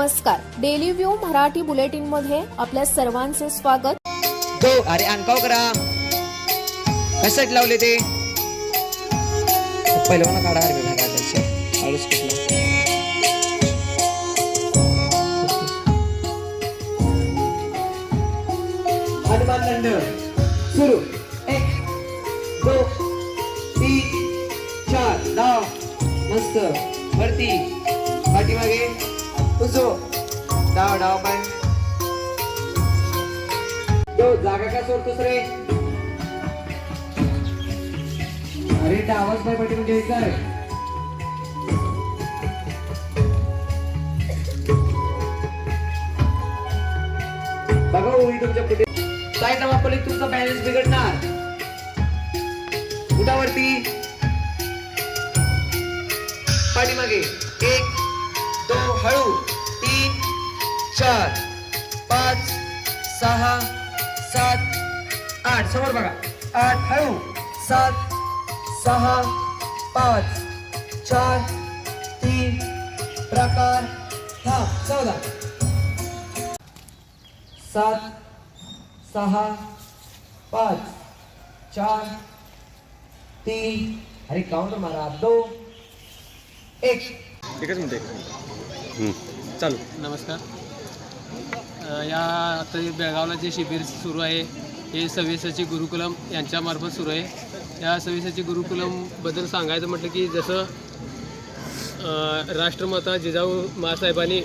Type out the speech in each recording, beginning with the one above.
नमस्कार. Daily view Marathi बुलेटिनमध्ये आपल्या सर्वांचे स्वागत. तो अरे अनकाव करा. कशासाठी लावले ते. पहिलं मला काढा अरे बघा त्याचे. आळूस कुठला. हनुमान दंड. सुरू. एक दोन तीन चार डाव मस्त. वरती. पाठीमागे. उजो डाव डाव पाय तो जागा का सोडतोस रे अरे डावाच पाय पाठी म्हणजे काय बघा उडी तुमच्यापुढे. ना वापरली तुमचा बॅलन्स बिघडणार. उठावरती पाठीमागे. एक दोन हळू, तीन, चार, पाच, सहा, सात, आठ, समोर बघा. आठ, हळू, सात, सहा, पाच, चार, तीन, प्रकार, हा, चौदा. सात, सहा, पाच, चार, तीन. अरे काउंटर मारा. दोन, एक. एकच मिनिट. चालू. नमस्कार. या आता हे बेळगावला जे शिबिर सुरू आहे हे सव्वीसाची गुरुकुलम यांच्यामार्फत सुरू आहे. या सव्वीसाची गुरुकुलमबद्दल सांगायचं म्हटलं की जसं राष्ट्रमाता जिजाऊ मासाहेबांनी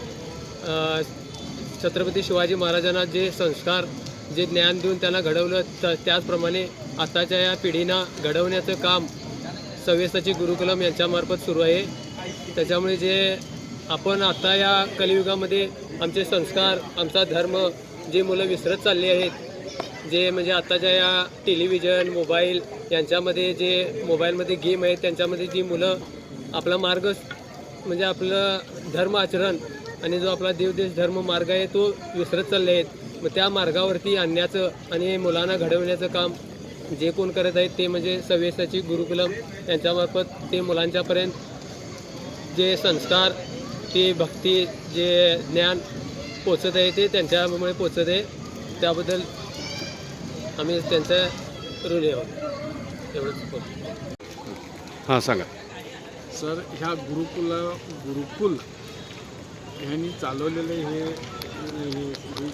छत्रपती शिवाजी महाराजांना जे संस्कार जे ज्ञान देऊन त्यांना घडवलं त त्याचप्रमाणे आताच्या या पिढींना घडवण्याचं काम सव्वीसाची गुरुकुलम यांच्यामार्फत सुरू आहे. त्याच्यामुळे जे आपण आता या कलियुगामध्ये आमचे संस्कार आमचा धर्म जे मुलं विसरत चालली आहेत जे म्हणजे आताच्या या टेलिव्हिजन मोबाईल यांच्यामध्ये जे मोबाईलमध्ये गेम आहेत त्यांच्यामध्ये जी मुलं आपला मार्ग म्हणजे आपलं धर्म आचरण आणि जो आपला देवदेश धर्म मार्ग आहे तो विसरत चालले आहेत. मग त्या मार्गावरती आणण्याचं आणि मुलांना घडवण्याचं काम जे कोण करत आहेत ते म्हणजे सव्यसाची गुरुकुलम यांच्यामार्फत ते मुलांच्यापर्यंत जे संस्कार ते भक्ती जे ज्ञान पोचत आहे ते त्यांच्यामुळे पोचत आहे. त्याबद्दल आम्ही त्यांचं ऋणी आहोत एवढंच बोलतो. हां सांगा. सर ह्या गुरुकुल गुरुकुल ह्यांनी चालवलेले हे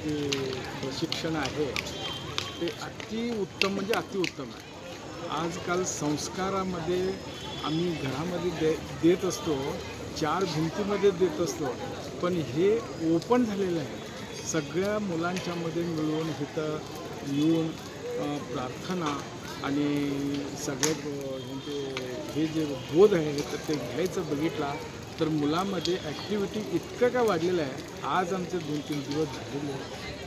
जे प्रशिक्षण आहे ते अति उत्तम म्हणजे अतिउत्तम आहे. आजकाल संस्कारामध्ये आम्ही घरामध्ये दे देत असतो. चार भिंतीमध्ये देत असतो. पण हे ओपन झालेलं आहे. सगळ्या मुलांच्यामध्ये मिळून इथं येऊन प्रार्थना आणि सगळे म्हणजे हे जे बोध आहे तर ते घ्यायचं बघितला तर मुलामध्ये ॲक्टिव्हिटी इतकं काय वाढलेलं आहे? आज आमचे दोन तीन दिवस झालेले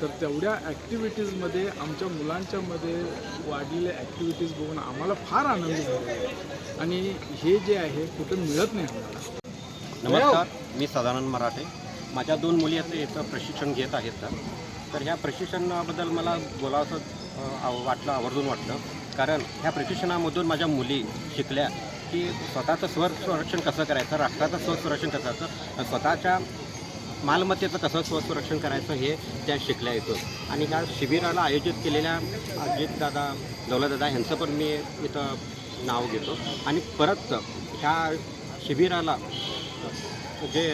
तर तेवढ्या ॲक्टिव्हिटीजमध्ये आमच्या मुलांच्यामध्ये वाढलेल्या ॲक्टिव्हिटीज बघून आम्हाला फार आनंद झालेला आहे. आणि हे जे आहे कुठं मिळत नाही आम्हाला. नमस्कार. मी सदानंद मराठे. माझ्या दोन मुली आता इथं प्रशिक्षण घेत आहेत. तर तर ह्या प्रशिक्षणाबद्दल मला बोलावंसं वाटलं आवर्जून वाटलं. कारण ह्या प्रशिक्षणामधून माझ्या मुली शिकल्या की स्वतःचं स्वर संरक्षण कसं करायचं राष्ट्राचं स्वसंरक्षण कसं करायचं स्वतःच्या मालमत्तेचं कसं स्वसंरक्षण करायचं हे त्या शिकल्या येतं आणि ह्या शिबिराला आयोजित केलेल्या अजित दादा दौलतदादा ह्यांचं पण मी इथं नाव घेतो. आणि परत ह्या शिबिराला जे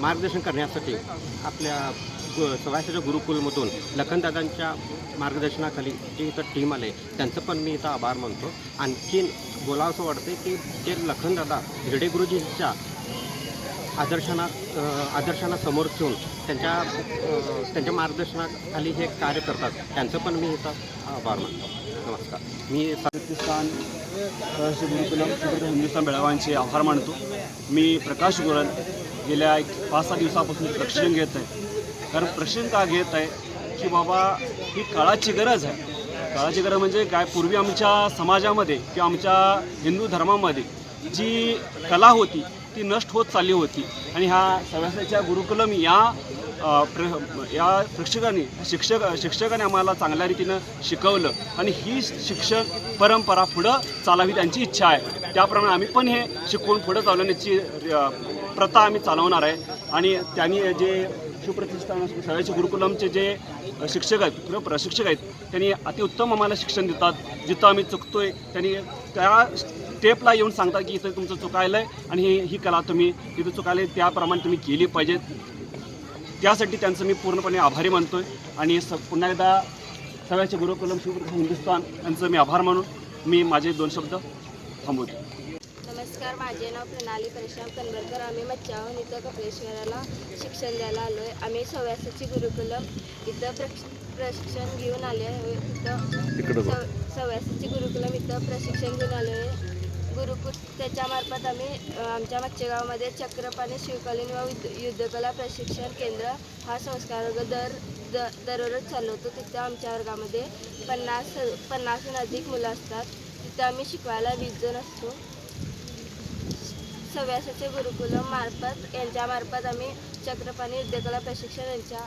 मार्गदर्शन करण्यासाठी आपल्या गु सव्वाशेच्या गुरुकुलमधून लखनदादांच्या मार्गदर्शनाखाली जे इथं टीम आले त्यांचं पण मी इथं आभार मानतो. आणखीन बोलावंसं वाटते की ते लखनदादा हिरडे गुरुजींच्या आदर्शांना आदर्शांना समोर ठेवून त्यांच्या त्यांच्या मार्गदर्शनाखाली हे कार्य करतात. त्यांचं पण मी इथं आभार मानतो. नमस्कार. मी पाकिस्तान गुरुकुलम हिंदुस्थान बेळगावांचे आभार मानतो. मी प्रकाश गोरल गेल्या एक पाच सहा दिवसापासून प्रशिक्षण घेत आहे. कारण प्रशिक्षण का घेत आहे? की बाबा ही काळाची गरज आहे. काळाची गरज म्हणजे काय? पूर्वी आमच्या समाजामध्ये किंवा आमच्या हिंदू धर्मामध्ये जी कला होती ती नष्ट होत चालली होती. आणि ह्या सव्यासाच्या गुरुकुलम या प्र या शिक्षकांनी शिक्षक शिक्षकाने आम्हाला चांगल्या रीतीनं शिकवलं. आणि ही शिक्षण परंपरा पुढं चालावी त्यांची इच्छा आहे. त्याप्रमाणे आम्ही पण हे शिकवून पुढं चालवण्याची प्रथा आम्ही चालवणार आहे. आणि त्यांनी जे सुप्रतिष्ठान सगळ्याचे गुरुकुलमचे जे शिक्षक आहेत किंवा प्रशिक्षक आहेत त्यांनी अतिउत्तम आम्हाला शिक्षण देतात. जिथं आम्ही चुकतोय त्यांनी त्या स्टेपला येऊन सांगतात की इथं तुमचं चुकायलं आहे आणि ही ही कला तुम्ही तिथं चुकायला आहे, त्याप्रमाणे तुम्ही केली पाहिजेत. त्यासाठी त्यांचं मी पूर्णपणे आभारी मानतोय. आणि स पुन्हा एकदा सगळ्याचे गुरुकुलम शिवप्रतिष्ठान हिंदुस्थान यांचं मी आभार मानून मी माझे दोन शब्द थांबवतो. नमस्कार माझे नाव प्रणाली परशुराम कनबरकर आम्ही मच्छाहून इथं कपिलेश्वराला शिक्षण द्यायला आलो आहे आम्ही सव्यासाची गुरुकुलम इथं प्रक्ष प्रशिक्षण घेऊन आले आहे इथं. सव सव्यासाची गुरुकुलम इथं प्रशिक्षण घेऊन आलो आहे गुरुकुल त्याच्यामार्फत आम्ही आमच्या मच्छेगावमध्ये चक्रपाणी शिवकालीन व युद्ध युद्धकला प्रशिक्षण केंद्र हा संस्कार वर्ग दर द दररोज चालवतो. तिथं आमच्या वर्गामध्ये पन्नास पन्नासहून अधिक मुलं असतात. तिथं आम्ही शिकवायला वीस जण असतो. सव्यासाचे गुरुकुलम मार्फत यांच्यामार्फत आम्ही चक्रपाणी युद्धकला प्रशिक्षण यांच्या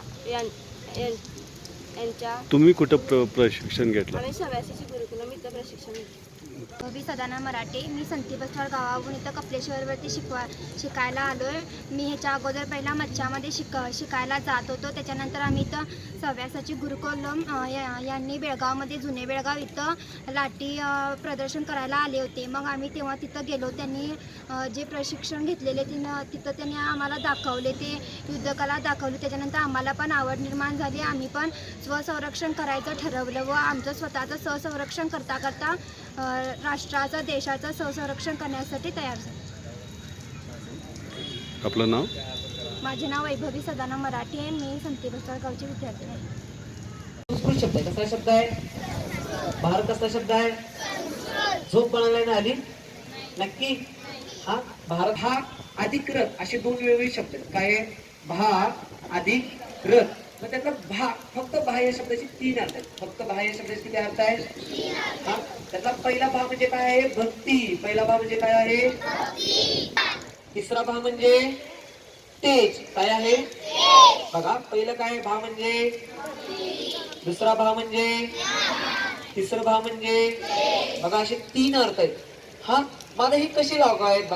यांच्या तुम्ही कुठं प्र प्रशिक्षण घेतलं? आम्ही सव्यासाचे गुरुकुलम इथं प्रशिक्षण घेतो मी सदाना मराठे मी संती बसवाड गावाहून इथं कपलेश्वरवरती शिकवा शिकायला आलो आहे मी ह्याच्या अगोदर पहिला मच्छामध्ये शिक शिकायला जात होतो. त्याच्यानंतर आम्ही इथं सव्यासाची गुरुकुलम या- यांनी बेळगावमध्ये जुने बेळगाव इथं लाठी प्रदर्शन करायला आले होते. मग आम्ही तेव्हा तिथं गेलो. त्यांनी जे प्रशिक्षण घेतलेले तिनं तिथं त्यांनी आम्हाला दाखवले. ते युद्धकला दाखवली. त्याच्यानंतर आम्हाला पण आवड निर्माण झाली. आम्ही पण स्वसंरक्षण करायचं ठरवलं व आमचं स्वतःचं स्वसंरक्षण करता करता राष्ट्राचं देशाचं स्वसंरक्षण करण्यासाठी तयार झालो. आपलं नाव? माझे नाव वैभवी सदानंद मराठी आहे. मी संती गावची विद्यार्थी आहे. संस्कृत शब्द आहे. कसला शब्द आहे? भारत कसला शब्द आहे? झोप कोणाला नाही आली? नक्की? हा? भारत हा अधिक रथ असे दोन वेगवेगळे शब्द आहेत. काय भाग अधिक रथ मग त्यातला भा फक्त बाह्य शब्दाची शब्दाचे तीन अर्थ आहेत. फक्त बाह्य शब्दाचे किती अर्थ आहेत? हा? त्यातला पहिला भाग म्हणजे काय आहे? भक्ती. पहिला भाग म्हणजे काय आहे? तिसरा भाग म्हणजे तेज. काय आहे? बघा पहिलं काय आहे? भा म्हणजे दुसरा भाव म्हणजे तिसरा भाव म्हणजे बघा असे तीन अर्थ आहेत. हा? मला हे कसे लाव आहेत?